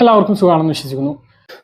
എല്ലാവർക്കും സുഖമാണെന്ന് വിശ്വസിക്കുന്നു.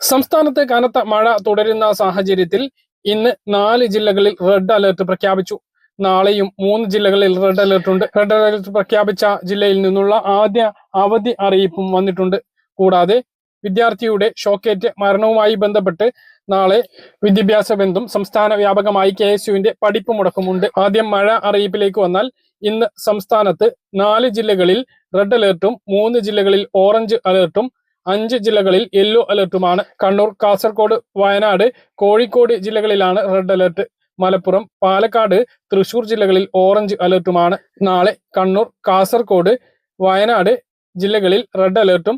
സംസ്ഥാനത്ത് കനത്ത മഴ തുടരുന്ന സാഹചര്യത്തിൽ ഇന്ന് നാല് ജില്ലകളിൽ റെഡ് അലർട്ട് പ്രഖ്യാപിച്ചു. നാളെയും മൂന്ന് ജില്ലകളിൽ റെഡ് അലർട്ട് ഉണ്ട്. റെഡ് അലർട്ട് പ്രഖ്യാപിച്ച ജില്ലയിൽ നിന്നുള്ള ആദ്യ അവധി അറിയിപ്പും വന്നിട്ടുണ്ട്. കൂടാതെ വിദ്യാർത്ഥിയുടെ ഷോക്കേറ്റ് മരണവുമായി ബന്ധപ്പെട്ട് നാളെ വിദ്യാഭ്യാസ ബന്ധം സംസ്ഥാന വ്യാപകമായി കെ എസ് യുവിന്റെ പഠിപ്പ് മുടക്കമുണ്ട് ആദ്യം മഴ അറിയിപ്പിലേക്ക് വന്നാൽ ഇന്ന് സംസ്ഥാനത്ത് നാല് ജില്ലകളിൽ റെഡ് അലേർട്ടും മൂന്ന് ജില്ലകളിൽ ഓറഞ്ച് അലർട്ടും അഞ്ച് ജില്ലകളിൽ യെല്ലോ അലർട്ടുമാണ് കണ്ണൂർ കാസർഗോഡ് വയനാട് കോഴിക്കോട് ജില്ലകളിലാണ് റെഡ് അലർട്ട് മലപ്പുറം പാലക്കാട് തൃശൂർ ജില്ലകളിൽ ഓറഞ്ച് അലർട്ടുമാണ് നാളെ കണ്ണൂർ കാസർഗോഡ് വയനാട് ജില്ലകളിൽ റെഡ് അലർട്ടും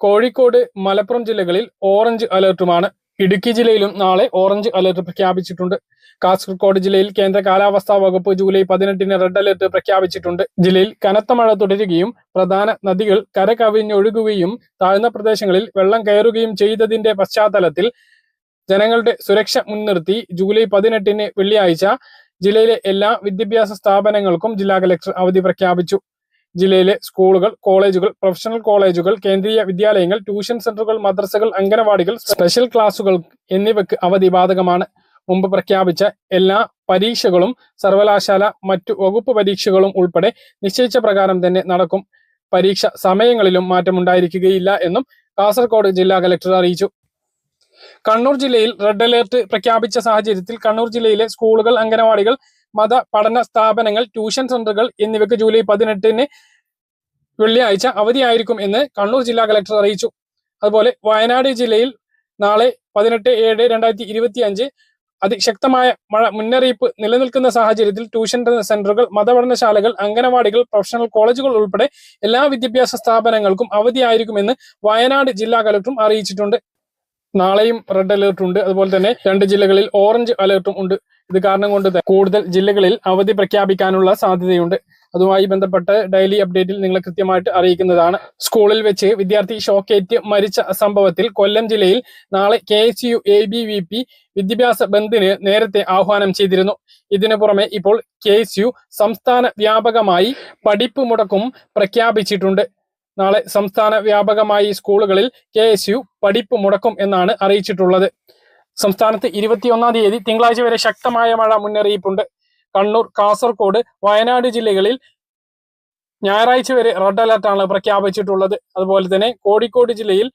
കോഴിക്കോട് മലപ്പുറം ജില്ലകളിൽ ഓറഞ്ച് അലർട്ടുമാണ് ഇടുക്കി ജില്ലയിലും നാളെ ഓറഞ്ച് അലർട്ട് പ്രഖ്യാപിച്ചിട്ടുണ്ട്. കാസർഗോഡ് ജില്ലയിൽ കേന്ദ്ര കാലാവസ്ഥാ വകുപ്പ് ജൂലൈ പതിനെട്ടിന് റെഡ് അലർട്ട് പ്രഖ്യാപിച്ചിട്ടുണ്ട്. ജില്ലയിൽ കനത്ത മഴ തുടരുകയും പ്രധാന നദികൾ കരകവിഞ്ഞൊഴുകുകയും താഴ്ന്ന പ്രദേശങ്ങളിൽ വെള്ളം കയറുകയും ചെയ്തതിന്റെ പശ്ചാത്തലത്തിൽ ജനങ്ങളുടെ സുരക്ഷ മുൻനിർത്തി ജൂലൈ പതിനെട്ടിന് വെള്ളിയാഴ്ച ജില്ലയിലെ എല്ലാ വിദ്യാഭ്യാസ സ്ഥാപനങ്ങൾക്കും ജില്ലാ കലക്ടർ അവധി പ്രഖ്യാപിച്ചു. ജില്ലയിലെ സ്കൂളുകൾ കോളേജുകൾ പ്രൊഫഷണൽ കോളേജുകൾ കേന്ദ്രീയ വിദ്യാലയങ്ങൾ ട്യൂഷൻ സെന്ററുകൾ മദ്രസകൾ അംഗനവാടികൾ സ്പെഷ്യൽ ക്ലാസുകൾ എന്നിവയ്ക്ക് അവധി ബാധകമാണ്. മുമ്പ് പ്രഖ്യാപിച്ച എല്ലാ പരീക്ഷകളും സർവകലാശാല മറ്റു വകുപ്പ് പരീക്ഷകളും ഉൾപ്പെടെ നിശ്ചയിച്ച പ്രകാരം തന്നെ നടക്കും. പരീക്ഷ സമയങ്ങളിലും മാറ്റമുണ്ടായിരിക്കുകയില്ല എന്നും കാസർഗോഡ് ജില്ലാ കലക്ടർ അറിയിച്ചു. കണ്ണൂർ ജില്ലയിൽ റെഡ് അലേർട്ട് പ്രഖ്യാപിച്ച സാഹചര്യത്തിൽ കണ്ണൂർ ജില്ലയിലെ സ്കൂളുകൾ അംഗനവാടികൾ മത പഠന സ്ഥാപനങ്ങൾ ട്യൂഷൻ സെന്ററുകൾ എന്നിവയ്ക്ക് ജൂലൈ പതിനെട്ടിന് വെള്ളിയാഴ്ച അവധിയായിരിക്കും എന്ന് കണ്ണൂർ ജില്ലാ കലക്ടർ അറിയിച്ചു. അതുപോലെ വയനാട് ജില്ലയിൽ നാളെ പതിനെട്ട് ഏഴ് രണ്ടായിരത്തി ഇരുപത്തി അഞ്ച് അതിശക്തമായ മഴ മുന്നറിയിപ്പ് നിലനിൽക്കുന്ന സാഹചര്യത്തിൽ ട്യൂഷൻ സെന്ററുകൾ മതപഠനശാലകൾ അംഗനവാടികൾ പ്രൊഫഷണൽ കോളേജുകൾ ഉൾപ്പെടെ എല്ലാ വിദ്യാഭ്യാസ സ്ഥാപനങ്ങൾക്കും അവധിയായിരിക്കുമെന്ന് വയനാട് ജില്ലാ കലക്ടറും അറിയിച്ചിട്ടുണ്ട്. നാളെയും റെഡ് അലേർട്ട് ഉണ്ട് അതുപോലെ തന്നെ രണ്ട് ജില്ലകളിൽ ഓറഞ്ച് അലേർട്ടും ഉണ്ട്. ഇത് കാരണം കൊണ്ട് കൂടുതൽ ജില്ലകളിൽ അവധി പ്രഖ്യാപിക്കാനുള്ള സാധ്യതയുണ്ട്. അതുമായി ബന്ധപ്പെട്ട് ഡെയിലി അപ്ഡേറ്റിൽ നിങ്ങളെ കൃത്യമായിട്ട് അറിയിക്കുന്നതാണ്. സ്കൂളിൽ വെച്ച് വിദ്യാർത്ഥി ഷോക്കേറ്റ് മരിച്ച സംഭവത്തിൽ കൊല്ലം ജില്ലയിൽ നാളെ K S U A B V P വിദ്യാഭ്യാസ ബന്ദിന് നേരത്തെ ആഹ്വാനം ചെയ്തിരുന്നു. ഇതിനു പുറമെ ഇപ്പോൾ കെ എസ് യു സംസ്ഥാന വ്യാപകമായി പഠിപ്പ് മുടക്കും പ്രഖ്യാപിച്ചിട്ടുണ്ട്. നാളെ സംസ്ഥാന വ്യാപകമായി സ്കൂളുകളിൽ കെ എസ് യു പഠിപ്പ് മുടക്കും എന്നാണ് അറിയിച്ചിട്ടുള്ളത്. സംസ്ഥാനത്ത് ഇരുപത്തിയൊന്നാം തീയതി തിങ്കളാഴ്ച വരെ ശക്തമായ മഴ മുന്നറിയിപ്പുണ്ട്. കണ്ണൂർ കാസർഗോഡ് വയനാട് ജില്ലകളിൽ ഞായറാഴ്ച വരെ റെഡ് അലർട്ടാണ് പ്രഖ്യാപിച്ചിട്ടുള്ളത്. അതുപോലെ തന്നെ കോഴിക്കോട് ജില്ലയിൽ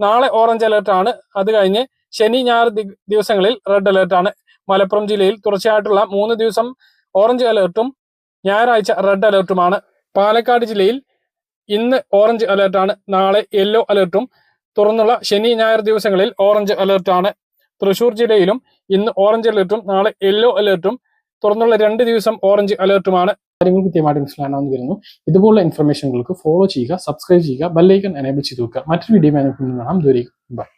നാളെ ഓറഞ്ച് അലർട്ടാണ്. അത് കഴിഞ്ഞ് ശനി ഞായർ ദിവസങ്ങളിൽ റെഡ് അലർട്ടാണ്. മലപ്പുറം ജില്ലയിൽ തുടർച്ചയായിട്ടുള്ള മൂന്ന് ദിവസം ഓറഞ്ച് അലർട്ടും ഞായറാഴ്ച റെഡ് അലർട്ടുമാണ്. പാലക്കാട് ജില്ലയിൽ ഇന്ന് ഓറഞ്ച് അലർട്ടാണ്. നാളെ യെല്ലോ അലർട്ടും. തുറന്നുള്ള ശനി ഞായർ ദിവസങ്ങളിൽ ഓറഞ്ച് അലർട്ടാണ്. തൃശൂർ ജില്ലയിലും ഇന്ന് ഓറഞ്ച് അലേർട്ടും നാളെ യെല്ലോ അലേർട്ടും തുറന്നുള്ള രണ്ട് ദിവസം ഓറഞ്ച് അലേർട്ടുമാണ് കാര്യങ്ങൾ കൃത്യമായിട്ട് മനസ്സിലാണെന്ന് വരുന്നു ഇതുപോലുള്ള ഇൻഫർമേഷനുകൾക്ക് ഫോളോ ചെയ്യുക സബ്സ്ക്രൈബ് ചെയ്യുക ബെല്ലൈക്കൺ എനേബിൾ ചെയ്ത് വെക്കുക. മറ്റൊരു വീഡിയോ നമുക്ക് കാണാം. ദൂരേക്ക് ബൈ